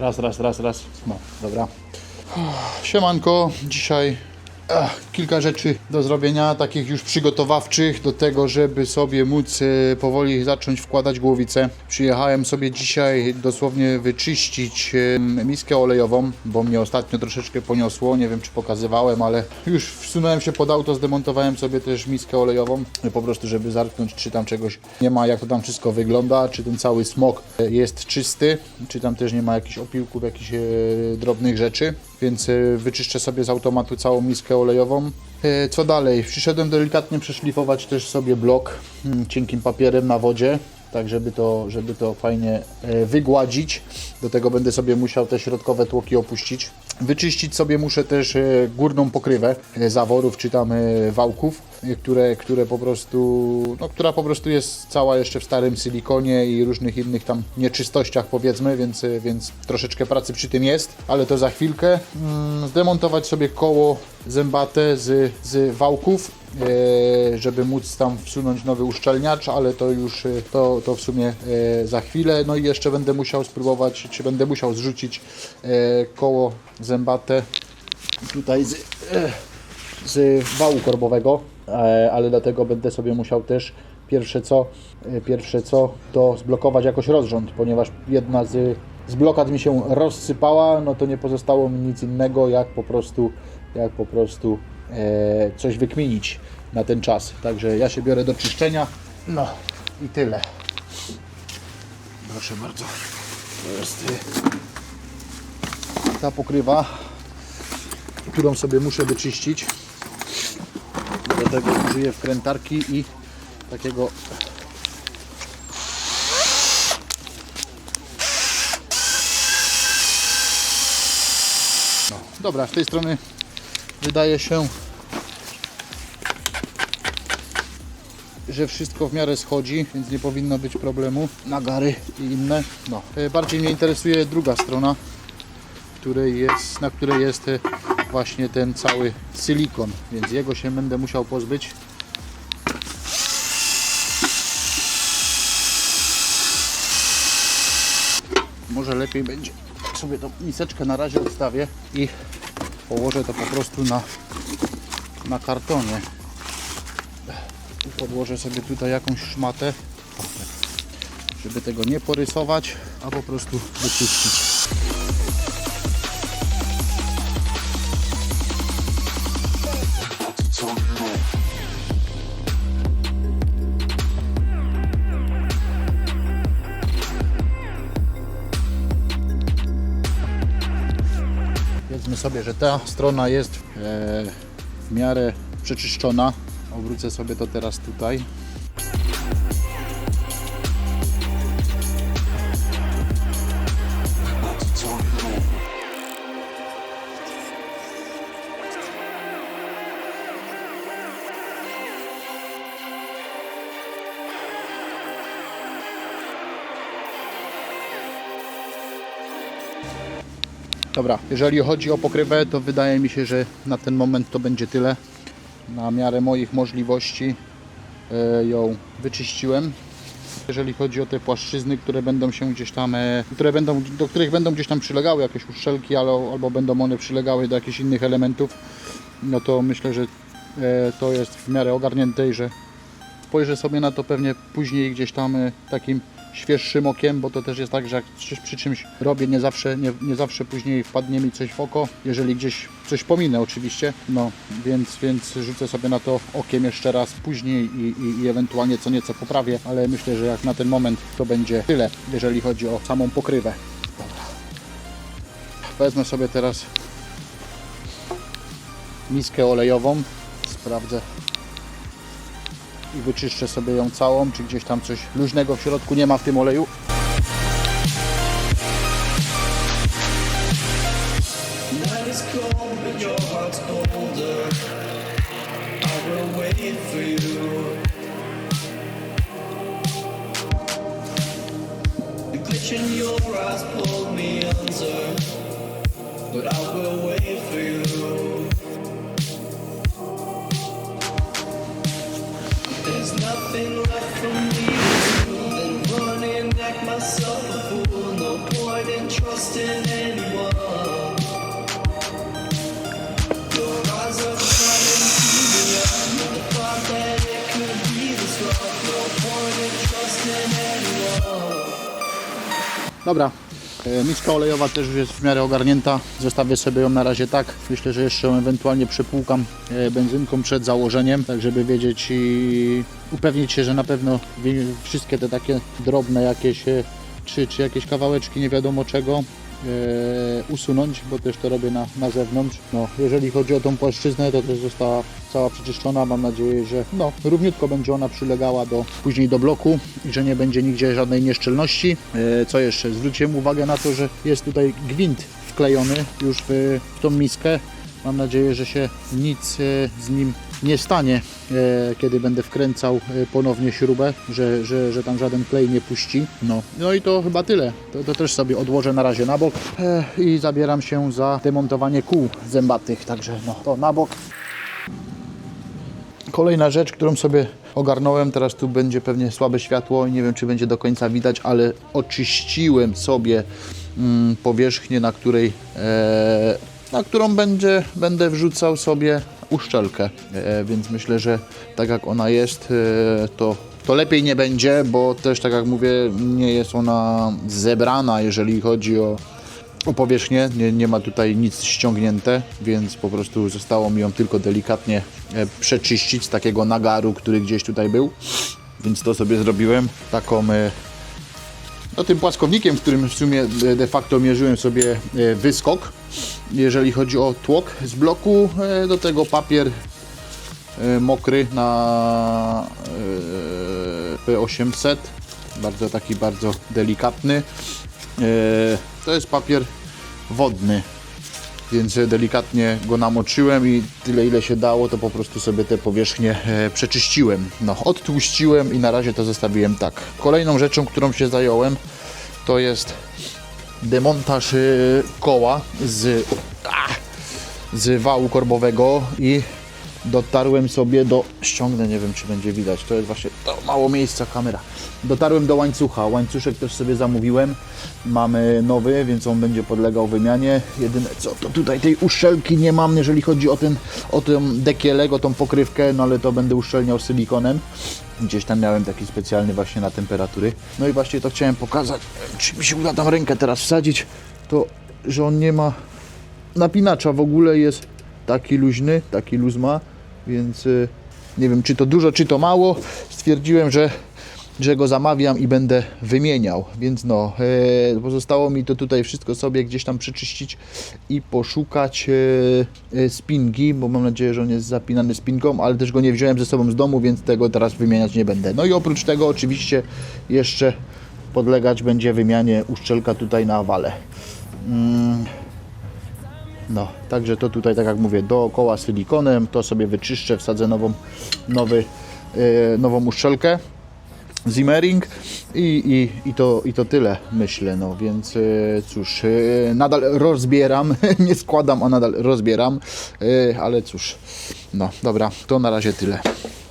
Raz, raz, raz, raz. No, dobra. Siemanko, dzisiaj kilka rzeczy do zrobienia, takich już przygotowawczych do tego, żeby sobie móc e, powoli zacząć wkładać głowicę. Przyjechałem sobie dzisiaj dosłownie wyczyścić miskę olejową, bo mnie ostatnio troszeczkę poniosło, nie wiem czy pokazywałem, ale już wsunąłem się pod auto, zdemontowałem sobie też miskę olejową, po prostu żeby zerknąć czy tam czegoś nie ma, jak to tam wszystko wygląda, czy ten cały smok e, jest czysty, czy tam też nie ma jakichś opiłków, jakichś e, drobnych rzeczy, więc wyczyszczę sobie z automatu całą miskę olejową. E, Co dalej? Przyszedłem delikatnie przeszlifować też sobie blok mm, cienkim papierem na wodzie, tak żeby to, żeby to fajnie e, wygładzić. Do tego będę sobie musiał te środkowe tłoki opuścić. Wyczyścić sobie muszę też e, górną pokrywę e, zaworów czy tam wałków, które, które po prostu, no, która po prostu jest cała jeszcze w starym silikonie i różnych innych tam nieczystościach powiedzmy, więc, więc troszeczkę pracy przy tym jest, ale to za chwilkę. Mm, Zdemontować sobie koło zębate z, z wałków, żeby móc tam wsunąć nowy uszczelniacz, ale to już e, to, to w sumie e, za chwilę. No i jeszcze będę musiał spróbować, czy będę musiał zrzucić e, koło zębate tutaj z, e, z wału korbowego, e, ale dlatego będę sobie musiał też pierwsze co, e, pierwsze co to zblokować jakoś rozrząd, ponieważ jedna z, z blokad mi się rozsypała, no to nie pozostało mi nic innego jak po prostu, jak po prostu e, coś wykminić na ten czas. Także ja się biorę do czyszczenia. No i tyle. Proszę bardzo. To jest ta pokrywa, którą sobie muszę wyczyścić. Do tego użyję wkrętarki i takiego no, Dobra, z tej strony wydaje się, że wszystko w miarę schodzi, więc nie powinno być problemu. Nagary i inne. No. E, Bardziej mnie interesuje druga strona, której jest, na której jest e, właśnie ten cały silikon, więc jego się będę musiał pozbyć. Może lepiej będzie sobie tą miseczkę na razie odstawię i położę to po prostu na, na kartonie. I podłożę sobie tutaj jakąś szmatę, żeby tego nie porysować, a po prostu wyczyścić. Powiedzmy sobie, że ta strona jest e, w miarę przeczyszczona. Obrócę sobie to teraz tutaj. Dobra, jeżeli chodzi o pokrywę, to wydaje mi się, że na ten moment to będzie tyle. Na miarę moich możliwości e, ją wyczyściłem. Jeżeli chodzi o te płaszczyzny, które będą się gdzieś tam, e, które będą, do których będą gdzieś tam przylegały jakieś uszczelki, ale, albo będą one przylegały do jakichś innych elementów, no to myślę, że e, to jest w miarę ogarnięte i że spojrzę sobie na to pewnie później gdzieś tam takim świeższym okiem, bo to też jest tak, że jak coś przy czymś robię, nie zawsze, nie, nie zawsze później wpadnie mi coś w oko, jeżeli gdzieś coś pominę oczywiście, no więc, więc rzucę sobie na to okiem jeszcze raz później i, i, i ewentualnie co nieco poprawię, ale myślę, że jak na ten moment to będzie tyle, jeżeli chodzi o samą pokrywę. Wezmę sobie teraz miskę olejową, sprawdzę i wyczyszczę sobie ją całą, czy gdzieś tam coś luźnego w środku nie ma w tym oleju. But. I will wait for you. Dobra. E, Miska olejowa też już jest w miarę ogarnięta. Zostawię sobie ją na razie tak. Myślę, że jeszcze ją ewentualnie przepłukam e, benzynką przed założeniem, tak żeby wiedzieć i upewnić się, że na pewno wszystkie te takie drobne jakieś e, czy, czy jakieś kawałeczki nie wiadomo czego usunąć, bo też to robię na, na zewnątrz. No, jeżeli chodzi o tą płaszczyznę, to też została cała przeczyszczona. Mam nadzieję, że no, równiutko będzie ona przylegała do, później do bloku i że nie będzie nigdzie żadnej nieszczelności. E, co jeszcze? Zwróciłem uwagę na to, że jest tutaj gwint wklejony już w, w tą miskę. Mam nadzieję, że się nic e, z nim nie stanie, e, kiedy będę wkręcał ponownie śrubę, że, że, że tam żaden klej nie puści. No, no i to chyba tyle. To, to też sobie odłożę na razie na bok i zabieram się za demontowanie kół zębatych. Także no, to na bok. Kolejna rzecz, którą sobie ogarnąłem, teraz tu będzie pewnie słabe światło i nie wiem, czy będzie do końca widać, ale oczyściłem sobie mm, powierzchnię, na której, e, na którą będzie, będę wrzucał sobie uszczelkę, e, więc myślę, że tak jak ona jest, e, to, to lepiej nie będzie, bo też tak jak mówię, nie jest ona zebrana, jeżeli chodzi o, powierzchnię, nie, nie ma tutaj nic ściągnięte, więc po prostu zostało mi ją tylko delikatnie e, przeczyścić z takiego nagaru, który gdzieś tutaj był. Więc to sobie zrobiłem taką e, no, tym płaskownikiem, w którym w sumie e, de facto mierzyłem sobie wyskok, jeżeli chodzi o tłok z bloku, do tego papier mokry na e, P800, bardzo taki bardzo delikatny. E, To jest papier wodny, więc e, delikatnie go namoczyłem i tyle ile się dało, to po prostu sobie te powierzchnie e, przeczyściłem. No, odtłuściłem i na razie to zostawiłem tak. Kolejną rzeczą, którą się zająłem, to jest demontaż koła z, z wału korbowego i dotarłem sobie do, ściągnę, nie wiem czy będzie widać, to jest właśnie to mało miejsca kamera. Dotarłem do łańcucha, łańcuszek też sobie zamówiłem, mamy nowy, więc on będzie podlegał wymianie. Jedyne co, to tutaj tej uszczelki nie mam, jeżeli chodzi o ten, o tę dekielek, o tą pokrywkę, no ale to będę uszczelniał silikonem. Gdzieś tam miałem taki specjalny właśnie na temperatury. No i właśnie to chciałem pokazać, czy mi się uda tam rękę teraz wsadzić, to że on nie ma napinacza w ogóle jest taki luźny, taki luz ma, więc y, nie wiem czy to dużo, czy to mało. Stwierdziłem, że, że go zamawiam i będę wymieniał, więc no, e, pozostało mi to tutaj wszystko sobie gdzieś tam przeczyścić i poszukać e, e, spingi, bo mam nadzieję, że on jest zapinany spinką, ale też go nie wziąłem ze sobą z domu, więc tego teraz wymieniać nie będę. No i oprócz tego oczywiście jeszcze podlegać będzie wymianie uszczelka tutaj na wale. Mm. No, także to tutaj, tak jak mówię, dookoła silikonem, to sobie wyczyszczę, wsadzę nową, nowy, nową uszczelkę, Zimmering i, i, i, to, i to tyle, myślę, no więc e, cóż, e, nadal rozbieram, nie składam, a nadal rozbieram, e, ale cóż, no dobra, to na razie tyle.